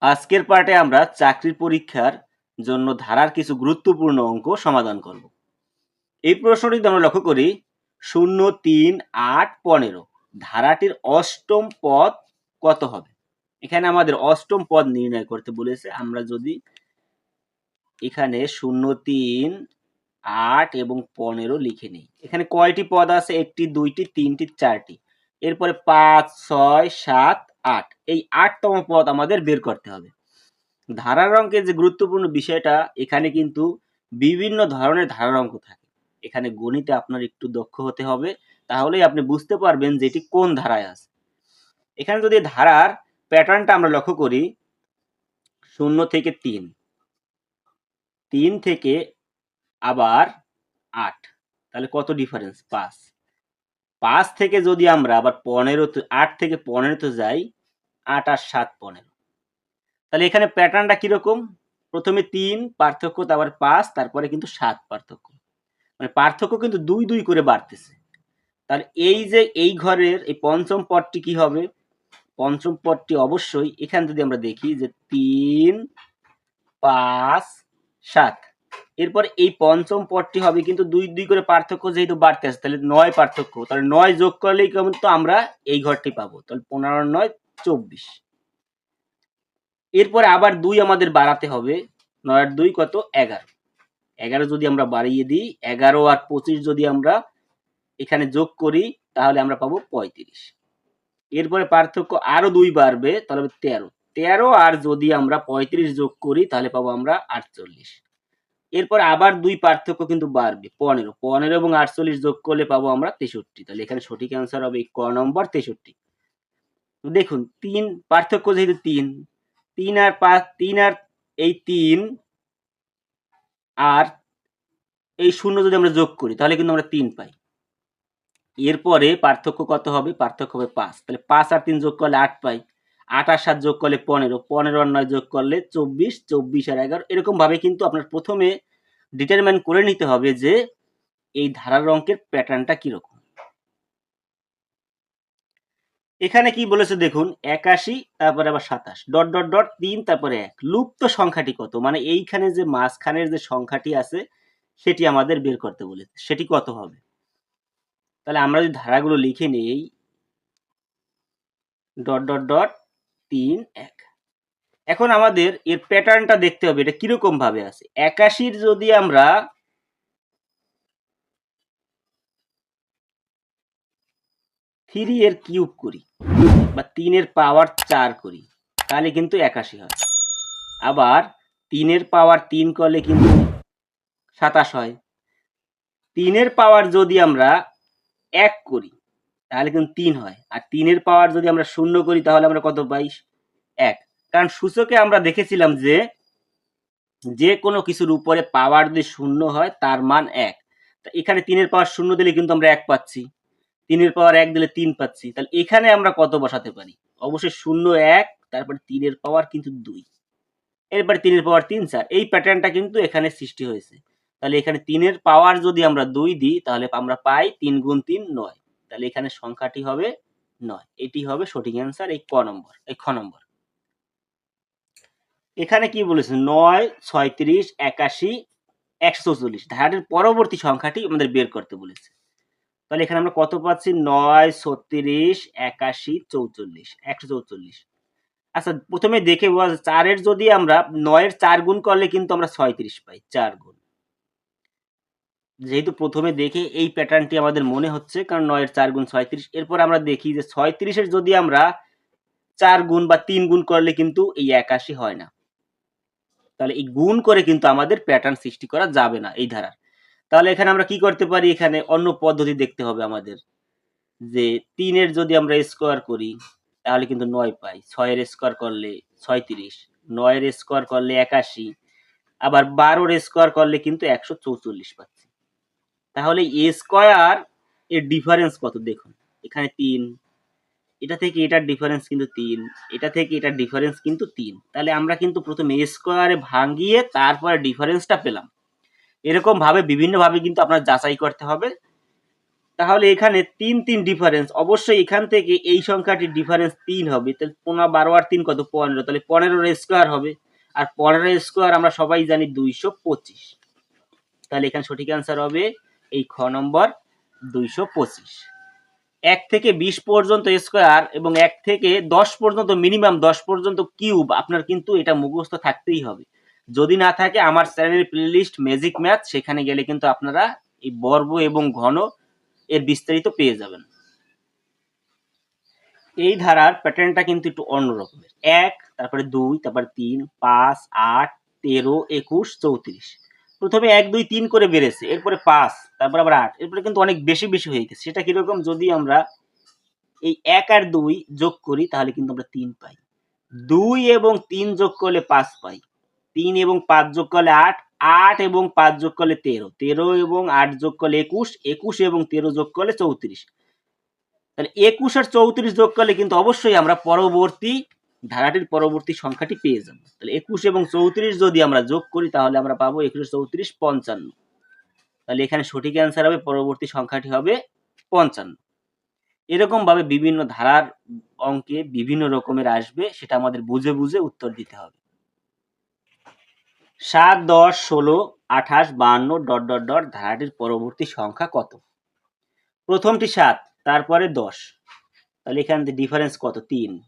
আজকের পার্টে আমরা চাকরির পরীক্ষার জন্য ধারার কিছু গুরুত্বপূর্ণ অঙ্ক সমাধান করব। এই প্রশ্নটি আমরা লক্ষ্য করি, শূন্য, তিন, আট, পনেরো। ধারাটির অষ্টম পদ কত হবে? এখানে আমাদের অষ্টম পদ নির্ণয় করতে বলেছে। আমরা যদি এখানে শূন্য, তিন, আট এবং পনেরো লিখে নিই। এখানে কয়টি পদ আছে? একটি, দুইটি, তিনটি, চারটি। এরপরে পাঁচ, ছয়, সাত আট। এই আটতম পদ আমাদের বের করতে হবে। ধারার অঙ্কের যে গুরুত্বপূর্ণ বিষয়টা, এখানে কিন্তু বিভিন্ন ধরনের ধারার অঙ্ক থাকে। এখানে গণিতে আপনার একটু দক্ষ হতে হবে, তাহলেই আপনি বুঝতে পারবেন যে এটি কোন ধারায় আছে। এখানে যদি ধারার প্যাটার্নটা আমরা লক্ষ্য করি, শূন্য থেকে তিন। তিন থেকে আবার আট। তাহলে কত ডিফারেন্স পাঁচ। পাঁচ থেকে যদি আমরা আবার পনেরো আট থেকে পনেরোতে যাই, আট আর সাত পনেরো। তাহলে এখানে প্যাটার্নটা কীরকম? প্রথমে তিন, পার্থক্য, তারপর পাঁচ, তারপরে কিন্তু সাত পার্থক্য। মানে পার্থক্য কিন্তু দুই দুই করে বাড়তেছে। তাহলে এই যে এই ঘরের, এই পঞ্চম পদটি কি হবে? পঞ্চম পদটি অবশ্যই এখানে যদি আমরা দেখি যে তিন, পাঁচ, সাত। এরপর এই পঞ্চম পদটি হবে কিন্তু দুই দুই করে পার্থক্য যেহেতু বাড়তে আছে, তাহলে নয় পার্থক্য। তাহলে নয় যোগ করলেই কেমন তো আমরা এই ঘরটি পাবো। তাহলে পনেরো, নয়, চব্বিশ। এরপরে আবার দুই আমাদের বাড়াতে হবে। নয় আর দুই কত? এগারো। এগারো যদি আমরা বাড়িয়ে দিই, এগারো আর পঁচিশ যদি আমরা এখানে যোগ করি, তাহলে আমরা পাবো পঁয়ত্রিশ। এরপরে পার্থক্য আরও দুই বাড়বে, তাহলে তেরো। তেরো আর যদি আমরা পঁয়ত্রিশ যোগ করি, তাহলে পাবো আমরা আটচল্লিশ। এরপর আবার দুই পার্থক্য কিন্তু বাড়বে, পনেরো। পনেরো এবং আটচল্লিশ যোগ করলে পাবো আমরা তেষট্টি। তাহলে এখানে সঠিক অ্যান্সার হবে ক নম্বর তেষট্টি। দেখুন, তিন, পার্থক্য যেহেতু তিন তিন আর পাঁচ তিন আর এই তিন আর এই শূন্য যদি আমরা যোগ করি, তাহলে কিন্তু আমরা তিন পাই। এরপরে পার্থক্য কত হবে? পার্থক্য হবে পাঁচ। তাহলে পাঁচ আর তিন যোগ করলে আট পাই। আর সাত যোগ করলে পনেরো পনেরো আর নয় যোগ করলে চব্বিশ চব্বিশ আর এগারো। এরকমভাবে কিন্তু আপনার প্রথমে ডিটারমাইন করে নিতে হবে যে এই ধারার অঙ্কের প্যাটার্নটা কীরকম। এখানে কি বলেছে দেখুন, একাশি, তারপরে আবার সাতাশ, ডট ডট ডট, তিন, তারপরে এক। লুপ্ত সংখ্যাটি কত? মানে এইখানে যে মাঝখানের যে সংখ্যাটি আছে, সেটি আমাদের বের করতে বলেছে। সেটি কত হবে? তাহলে আমরা যদি ধারাগুলো লিখে নেই, ডট ডট ডট তিন এক। এখন আমাদের এর প্যাটার্নটা দেখতে হবে, এটা কীরকম ভাবে আছে? একাশির যদি আমরা থ্রি এর কিউব করি বা তিনের পাওয়ার চার করি, তাহলে কিন্তু একাশি হয়। আবার তিনের পাওয়ার তিন করলে কিন্তু সাতাশ হয়। তিনের পাওয়ার যদি আমরা এক করি তাহলে কিন্তু তিন হয়। আর তিনের পাওয়ার যদি আমরা শূন্য করি, তাহলে আমরা কত? পাই এক। কারণ সূচকে আমরা দেখেছিলাম যে যে কোনো কিছুর উপরে পাওয়ার যদি শূন্য হয়, তার মান এক। এখানে তিনের পাওয়ার শূন্য দিলে কিন্তু আমরা এক পাচ্ছি। তিনের পাওয়ার এক দিলে তিন পাচ্ছি। তাহলে এখানে আমরা কত বসাতে পারি? অবশ্যই শূন্য এক, তারপরে তিনের পাওয়ার কিন্তু দুই। এরপরে তিনের পাওয়ার তিন চার এই প্যাটার্নটা কিন্তু এখানে সৃষ্টি হয়েছে। তাহলে এখানে তিনের পাওয়ার যদি আমরা দুই দিই, তাহলে আমরা পাই তিন গুণ তিন নয়। তাহলে এখানে সংখ্যাটি হবে নয়। এটি হবে সঠিক অ্যান্সার এই ক নম্বর, এই খ নম্বর। এখানে কি বলেছে? নয়, ছয়ত্রিশ, একাশি, একশো চল্লিশ। ধারাটির পরবর্তী সংখ্যাটি আমাদের বের করতে বলেছে। তাহলে এখানে আমরা কত পাচ্ছি? নয়, ছত্রিশ, একাশি, চৌচল্লিশ, একশো চৌচল্লিশ। আচ্ছা প্রথমে দেখে বোঝা চারের যদি আমরা নয়ের চার গুণ করলে কিন্তু আমরা ছয়ত্রিশ পাই, চার গুণ। যেহেতু প্রথমে দেখে এই প্যাটার্নটি আমাদের মনে হচ্ছে, কারণ নয়ের চার গুণ ছয়ত্রিশ। এরপর আমরা দেখি যে ছয়ত্রিশের যদি আমরা চার গুণ বা তিন গুণ করলে কিন্তু এই একাশি হয় না। তাহলে এই গুণ করে কিন্তু আমাদের প্যাটার্ন সৃষ্টি করা যাবে না এই ধারার। তাহলে এখানে আমরা কি করতে পারি? এখানে অন্য পদ্ধতি দেখতে হবে আমাদের। যে তিনের যদি আমরা স্কোয়ার করি, তাহলে কিন্তু নয় পাই। ছয়ের স্কোয়ার করলে ছয়ত্রিশ, নয়ের স্কোয়ার করলে একাশি, আবার বারোর স্কোয়ার করলে কিন্তু একশো চৌচল্লিশ পাচ্ছি। তাহলে এ স্কোয়ার এর ডিফারেন্স কত দেখুন। এখানে তিন, এটা থেকে এটার ডিফারেন্স কিন্তু তিন, এটা থেকে এটার ডিফারেন্স কিন্তু তিন। তাহলে আমরা কিন্তু প্রথমে এ স্কোয়ারে ভাঙিয়ে তারপরে ডিফারেন্সটা পেলাম। এরকম ভাবে, বিভিন্ন ভাবে কিন্তু আপনার যাচাই করতে হবে। তাহলে এখানে তিন তিন ডিফারেন্স অবশ্যই এখান থেকে এই সংখ্যাটির ডিফারেন্স তিন হবে। তাহলে পনেরো, বারো আর তিন কত? পনেরো। তাহলে পনেরোর স্কোয়ার হবে। আর পনেরো স্কোয়ার আমরা সবাই জানি দুইশো পঁচিশ। তাহলে এখানে সঠিক অ্যান্সার হবে এই খ নম্বর দুইশো পঁচিশ। এক থেকে বিশ পর্যন্ত স্কোয়ার এবং এক থেকে দশ পর্যন্ত মিনিমাম দশ পর্যন্ত কিউব আপনার কিন্তু এটা মুখস্থ থাকতেই হবে। যদি না থাকে আমার চ্যানেলের প্লেলিস্ট ম্যাজিক ম্যাথ সেখানে গেলে কিন্তু আপনারা এই বর্গ এবং ঘন এর বিস্তারিত পেয়ে যাবেন। এই ধারার প্যাটার্নটা কিন্তু একটু অন্যরকমের এক, তারপরে দুই, তারপরে তিন, পাঁচ, আট, তেরো, একুশ, চৌত্রিশ। প্রথমে এক, দুই, তিন করে বেড়েছে, এরপরে পাঁচ, তারপর আবার আট, এরপরে কিন্তু অনেক বেশি বেশি হয়ে গেছে। সেটা কীরকম? যদি আমরা এই এক আর দুই যোগ করি, তাহলে কিন্তু আমরা তিন পাই। দুই এবং তিন যোগ করলে পাঁচ পাই। তিন এবং পাঁচ যোগ করলে আট আট এবং পাঁচ যোগ করলে তেরো। তেরো এবং আট যোগ করলে একুশ একুশ এবং তেরো যোগ করলে চৌত্রিশ। তাহলে একুশ আর চৌত্রিশ যোগ করলে কিন্তু অবশ্যই আমরা পরবর্তী ধারাটির পরবর্তী সংখ্যাটি পেয়ে যাব। তাহলে একুশ এবং চৌত্রিশ যদি আমরা যোগ করি, তাহলে আমরা পাবো একুশ চৌত্রিশ পঞ্চান্ন। তাহলে এখানে সঠিক অ্যান্সার হবে, পরবর্তী সংখ্যাটি হবে পঞ্চান্ন। এরকম ভাবে বিভিন্ন ধারার অঙ্কে বিভিন্ন রকমের আসবে, সেটা আমাদের বুঝে বুঝে উত্তর দিতে হবে। সাত, দশ, ষোলো, আঠাশ বাহান্ন ডট ডট ডট, ধারাটির পরবর্তী সংখ্যা কত? প্রথমটি সাত, তারপরে দশ। তাহলে এখান থেকে ডিফারেন্স কত? তিন।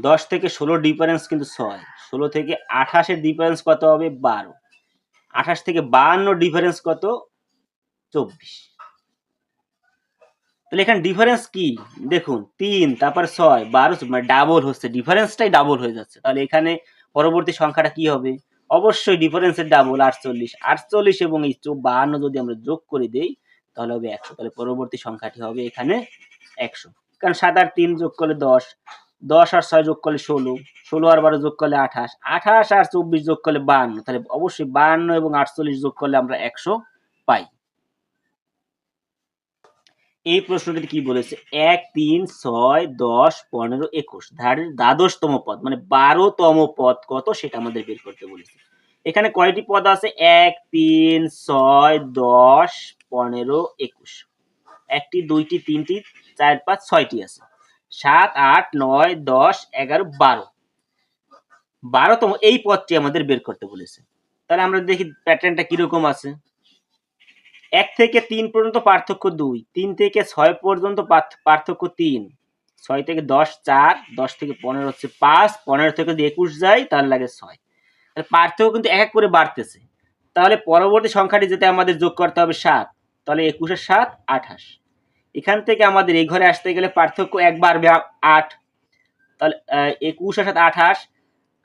দশ থেকে ষোলো ডিফারেন্স কিন্তু ছয়। ষোলো থেকে আঠাশের ডিফারেন্স কত হবে? বারো। আঠাশ থেকে বাহান্ন ডিফারেন্স কত? চব্বিশ। তাহলে এখানে ডিফারেন্স কি? দেখুন, তিন, তারপর ছয়, বারো মানে ডাবল হচ্ছে। ডিফারেন্সটাই ডাবল হয়ে যাচ্ছে। তাহলে এখানে পরবর্তী সংখ্যাটা কি হবে? অবশ্যই ডিফারেন্সের ডাবল আটচল্লিশ। আটচল্লিশ এবং এই বাহান্ন যদি আমরা যোগ করে দেই, তাহলে হবে একশো। তাহলে পরবর্তী সংখ্যাটি হবে এখানে একশো। কারণ সাত আর তিন যোগ করলে দশ। দশ আর ছয় যোগ করলে ষোলো ষোলো আর বারো যোগ করলে আঠাশ আঠাশ আর চব্বিশ যোগ করলে বাহান্ন তাহলে অবশ্যই বাহান্ন এবং আটচল্লিশ যোগ করলে আমরা একশো পাই। এই প্রশ্নটি কি বলেছে? এক, তিন, ছয়, দশ, পনেরো, একুশ। ধারের দ্বাদশতম পদ মানে বারোতম পদ কত সেটা আমাদের বের করতে বলেছে। এখানে কয়টি পদ আছে? এক, তিন, ছয়, দশ, পনেরো, একুশ। একটি, দুইটি, তিনটি, চার, পাঁচ, ছয়টি আছে। সাত, আট, নয়, দশ, এগারো, বারো। বারোতম এই পথটি আমাদের বের করতে বলেছে। তাহলে আমরা দেখি প্যাটার্নটা কীরকম আছে। এক থেকে তিন পর্যন্ত পার্থক্য দুই, তিন থেকে ছয় পর্যন্ত পার্থক্য তিন। ছয় থেকে দশ, চার, দশ থেকে পনেরো হচ্ছে পাঁচ, পনেরো থেকে যদি একুশ যায় তাহলে লাগে ছয়। তাহলে পার্থক্য কিন্তু এক এক করে বাড়তেছে। তাহলে পরবর্তী সংখ্যাটি যেতে আমাদের যোগ করতে হবে সাত। তাহলে একুশের সাত, আঠাশ। এখান থেকে আমাদের এই ঘরে আসতে গেলে পার্থক্য এক আট। তাহলে একুশ আর সাত আঠাশ।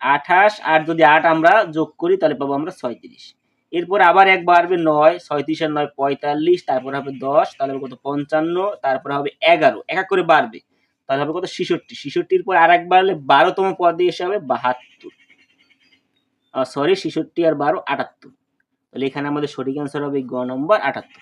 আঠাশ আর যদি আট আমরা যোগ করি, তাহলে পাবো আমরা ছয়ত্রিশ। এরপর আবার এক বাড়বে নয়, ছয়ত্রিশ আর নয়, পঁয়তাল্লিশ, তারপর হবে দশ, তাহলে হবে কত? পঞ্চান্ন, তারপর হবে এগারো। এক এক করে বাড়বে। তাহলে হবে কত? ছিষট্টি। ছিষট্টির পর আর এক বাড়লে বারোতম পদে এসে হবে বাহাত্তর। সরি ছিষট্টি আর বারো, আটাত্তর। তাহলে এখানে আমাদের সঠিক অ্যান্সার হবে গ নম্বর আটাত্তর।